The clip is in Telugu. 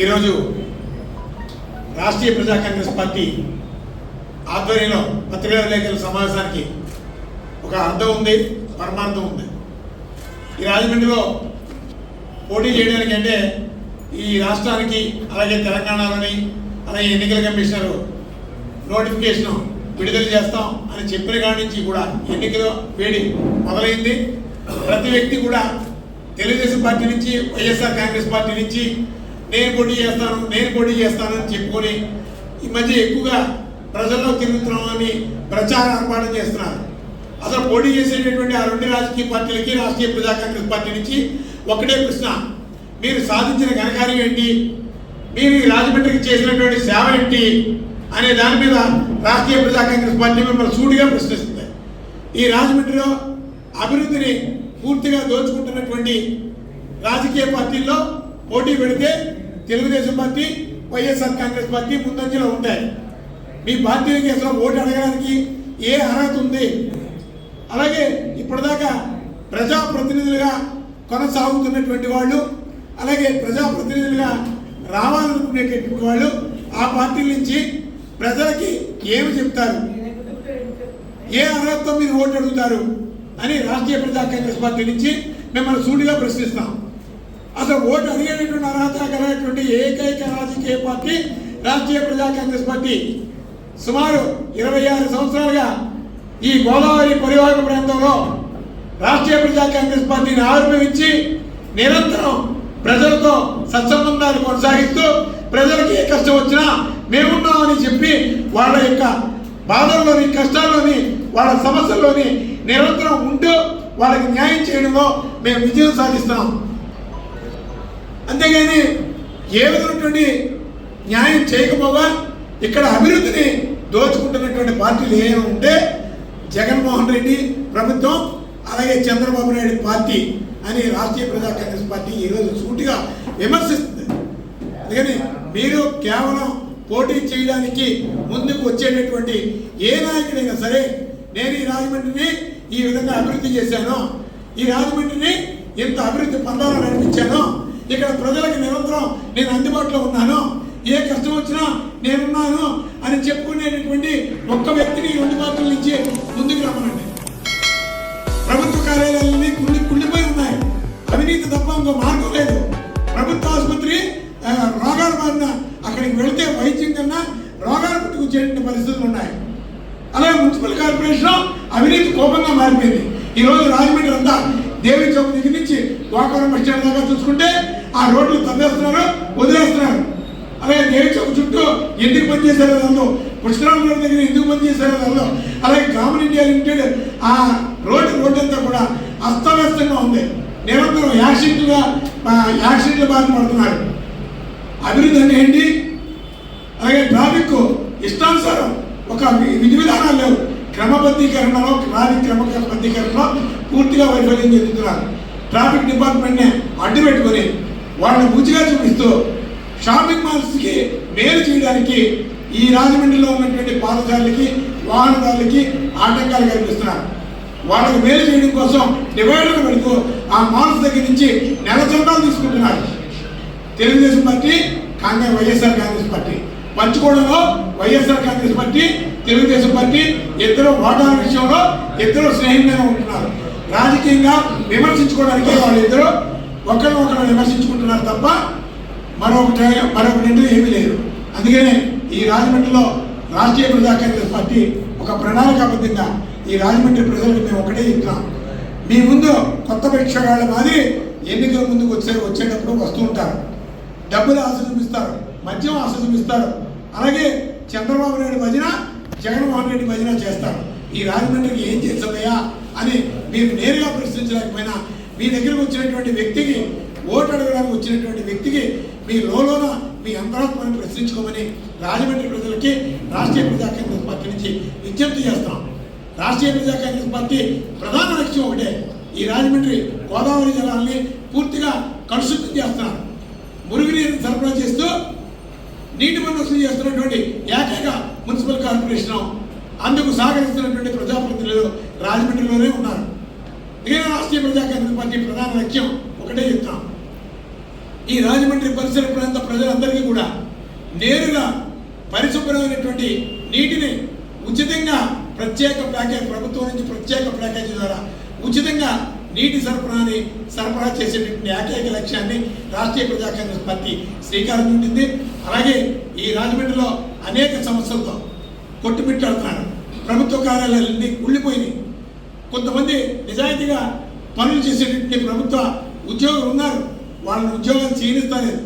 ఈరోజు రాష్ట్రీయ ప్రజా కాంగ్రెస్ పార్టీ ఆధ్వర్యంలో పత్రికా విలేకరుల సమావేశానికి ఒక అర్థం ఉంది పరమార్థం ఉంది. ఈ రాజమండ్రిలో పోటీ చేయడానికి అంటే ఈ రాష్ట్రానికి అలాగే తెలంగాణలోని అలాగే ఎన్నికల కమిషనరు నోటిఫికేషన్ విడుదల చేస్తాం అని చెప్పిన కాడి నుంచి కూడా ఎన్నికల వేడి మొదలైంది. ప్రతి వ్యక్తి కూడా తెలుగుదేశం పార్టీ నుంచి వైఎస్ఆర్ కాంగ్రెస్ పార్టీ నుంచి నేను పోటీ చేస్తాను నేను పోటీ చేస్తానని చెప్పుకొని ఈ మధ్య ఎక్కువగా ప్రజల్లో తిరుగుతున్నామని ప్రచార ఏర్పాటు చేస్తున్నారు. అసలు పోటీ చేసేటటువంటి ఆ రెండు రాజకీయ పార్టీలకి రాష్ట్రీయ ప్రజా కాంగ్రెస్ పార్టీ నుంచి ఒకటే ప్రశ్న. మీరు సాధించిన ఘనకార్యం ఏంటి? మీరు ఈ రాజమండ్రికి చేసినటువంటి సేవ ఏంటి? అనే దాని మీద రాష్ట్రీయ ప్రజా కాంగ్రెస్ పార్టీ మిమ్మల్ని సూటిగా ప్రశ్నిస్తుంది ఈ రాజమండ్రిలో అభివృద్ధిని పూర్తిగా దోచుకుంటున్నటువంటి రాజకీయ పార్టీల్లో పోటీ పెడితే Telugu Desam party YSR Congress party ముందంజలో ఉంటాయి. మీ పార్టీ అసలు ఓటు అడగడానికి ఏ అర్హత ఉంది? అలాగే ఇప్పటిదాకా ప్రజాప్రతినిధులుగా కొనసాగుతున్నటువంటి వాళ్ళు అలాగే ప్రజాప్రతినిధులుగా రావాలనుకునేటటువంటి వాళ్ళు ఆ పార్టీ నుంచి ప్రజలకి ఏమి చెప్తారు? ఏ అర్హతతో మీరు ఓటు అడుగుతారు? అని రాష్ట్రీయ ప్రజా కాంగ్రెస్ పార్టీ నుంచి మిమ్మల్ని సూటిగా ప్రశ్నిస్తాం. అసలు ఓటు అడిగేటటువంటి అర్హత కలిగినటువంటి ఏకైక రాజకీయ పార్టీ రాష్ట్రీయ ప్రజా కాంగ్రెస్ పార్టీ. సుమారు ఇరవై ఆరు సంవత్సరాలుగా ఈ గోదావరి పరివాహక ప్రాంతంలో రాష్ట్రీయ ప్రజా కాంగ్రెస్ పార్టీని ఆవిర్భవించి నిరంతరం ప్రజలతో సత్సంబంధాలు కొనసాగిస్తూ ప్రజలకి ఏ కష్టం వచ్చినా మేమున్నామని చెప్పి వాళ్ళ యొక్క బాధల్లోని కష్టాల్లోని వాళ్ళ సమస్యల్లోని నిరంతరం ఉంటూ వాళ్ళకి న్యాయం చేయడంలో మేము విజయం సాధిస్తాం అంతేగాని ఏ విధమైనటువంటి న్యాయం చేయకపోగా ఇక్కడ అభివృద్ధిని దోచుకుంటున్నటువంటి పార్టీలు ఏమైనా ఉంటే జగన్మోహన్ రెడ్డి ప్రభుత్వం అలాగే చంద్రబాబు నాయుడు పార్టీ అని రాష్ట్రీయ ప్రజా కాంగ్రెస్ పార్టీ ఈరోజు సూటిగా విమర్శిస్తుంది. అందుకని మీరు కేవలం పోటీ చేయడానికి ముందుకు వచ్చేటటువంటి ఏ నాయకుడైనా సరే నేను ఈ రాజమండ్రిని ఈ విధంగా అభివృద్ధి చేశాను. ఈ రాజమండ్రిని ఇంత అభివృద్ధి పందాలు నడిపించాను ఇక్కడ ప్రజలకు నిరంతరం నేను అందుబాటులో ఉన్నాను. ఏ కష్టం వచ్చినా నేనున్నాను అని చెప్పుకునేటటువంటి ఒక్క వ్యక్తిని రెండు పార్టీల నుంచి ముందుకు రమ్మనండి. ప్రభుత్వ కార్యాలయాలన్నీ కుళ్ళి కుళ్ళిపోయి ఉన్నాయి. అవినీతి తప్ప ఇంకో మార్గం లేదు. ప్రభుత్వ ఆసుపత్రి రోగాలు రోగాల అక్కడికి వెళితే వైద్యం కన్నా రోగాలు పుట్టుకొచ్చేటువంటి పరిస్థితులు ఉన్నాయి. అలాగే మున్సిపల్ కార్పొరేషన్ అవినీతి కోపంగా మారిపోయింది. ఈరోజు రాజమండ్రి అంతా దేవి చౌక్ దగ్గర నుంచి గోకవరం బస్ స్టాండ్ దాకా చూసుకుంటే ఆ రోడ్లు తవ్వేస్తున్నారు వదిలేస్తున్నారు. అలాగే దేవి చౌక్ చుట్టూ ఎందుకు పనిచేశారో దానిలో పుష్కరాల రోడ్ దగ్గర ఎందుకు పనిచేశారో దానిలో అలాగే కామన్ ఇండియా లిమిటెడ్ ఆ రోడ్డు రోడ్డు అంతా కూడా అస్తవ్యస్తంగా ఉంది. నిరంతరం యాక్సిడెంట్గా ఆ, యాక్సిడెంట్ల పడుతున్నారు. అభివృద్ధి అంటే ఏంటి అలాగే ట్రాఫిక్ ఇష్టానుసారం ఒక విధి విధానాలు లేవు. క్రమబద్ధీకరణలో క్రమ క్రమబద్ధీకరణలో పూర్తిగా వైఫల్యం చెందుతున్నారు. ట్రాఫిక్ డిపార్ట్మెంట్ని అడ్డు పెట్టుకొని వాళ్ళని బుజ్జిగా చూపిస్తూ షాపింగ్ మాల్స్కి మేలు చేయడానికి ఈ రాజమండ్రిలో ఉన్నటువంటి పాదచారులకి వాహనదారులకి ఆటంకాలు కల్పిస్తున్నారు వాళ్ళకి మేలు చేయడం కోసం డివైడర్లు పెడుతూ ఆ మాల్స్ దగ్గర నుంచి నెల చందాలు తీసుకుంటున్నారు. Telugu Desam party Congress YSR Congress party. పంచుకోవడంలో YSR Congress party Telugu Desam party ఇద్దరు ఓటాల విషయంలో ఇద్దరు స్నేహితులుగా ఉంటున్నారు. రాజకీయంగా విమర్శించుకోవడానికి వాళ్ళిద్దరూ ఒకరిని ఒకరు విమర్శించుకుంటున్నారు తప్ప మరొకటి మరొకటి ఏమీ లేదు. అందుకనే ఈ రాజమండ్రిలో రాష్ట్రీయ ప్రజా కాంగ్రెస్ పార్టీ ఒక ప్రణాళికాబద్ధంగా ఈ రాజమండ్రి ప్రజలకు మేము ఒకటే చెప్తున్నాం. మీ ముందు కొత్త భిక్షగాళ్ళ మాదిరి ఎన్నికల ముందుకు వచ్చే వచ్చేటప్పుడు వస్తూ ఉంటారు. డబ్బులు ఆశ చూపిస్తారు మద్యం ఆశ చూపిస్తారు అలాగే చంద్రబాబు నాయుడు భజన జగన్మోహన్ రెడ్డి భజన చేస్తారు. ఈ రాజమండ్రికి ఏం చేస్తుందయ్యా అని మీరు నేరుగా ప్రశ్నించలేకపోయినా మీ దగ్గరకు వచ్చినటువంటి వ్యక్తికి ఓటు అడగడానికి వచ్చినటువంటి వ్యక్తికి మీ లోలోన మీ అంతరాత్మని ప్రశ్నించుకోమని రాజమండ్రి ప్రజలకి రాష్ట్రీయ ప్రజా కాంగ్రెస్ పార్టీ నుంచి విజ్ఞప్తి చేస్తున్నాం రాష్ట్రీయ ప్రజా కాంగ్రెస్ పార్టీ ప్రధాన లక్ష్యం ఒకటే. ఈ రాజమండ్రి గోదావరి జలాల్ని పూర్తిగా కలుషితం చేస్తున్నారు. మురుగునీరు సరఫరా చేస్తూ నీటి వసూలు చేస్తున్నటువంటి ఏకైక మున్సిపల్ కార్పొరేషన్ అందుకు సహకరిస్తున్నటువంటి ప్రజాప్రతినిధులు రాజమండ్రిలోనే ఉన్నారు. నేను రాష్ట్రీయ ప్రజా కాంగ్రెస్ పార్టీ ప్రధాన లక్ష్యం ఒకటే చెప్తాం. ఈ రాజమండ్రి పరిసర ప్రాంత ప్రజలందరికీ కూడా నేరుగా పరిశుభ్రమైనటువంటి నీటిని ఉచితంగా ప్రత్యేక ప్యాకేజ్ ప్రభుత్వం నుంచి ప్రత్యేక ప్యాకేజీ ద్వారా ఉచితంగా నీటి సరఫరాని సరఫరా చేసేటువంటి ఏకైక లక్ష్యాన్ని రాష్ట్రీయ ప్రజా కాంగ్రెస్ పార్టీ శ్రీకారం చుట్టింది అలాగే ఈ రాజమండ్రిలో అనేక సమస్యలతో కొట్టుమిట్టాడుతున్నారు. ప్రభుత్వ కార్యాలయాలన్నీ కుళ్ళిపోయినాయి. కొంతమంది నిజాయితీగా పనులు చేసేటువంటి ప్రభుత్వ ఉద్యోగులు ఉన్నారు. వాళ్ళని ఉద్యోగాలు చేయనిస్తలేదు.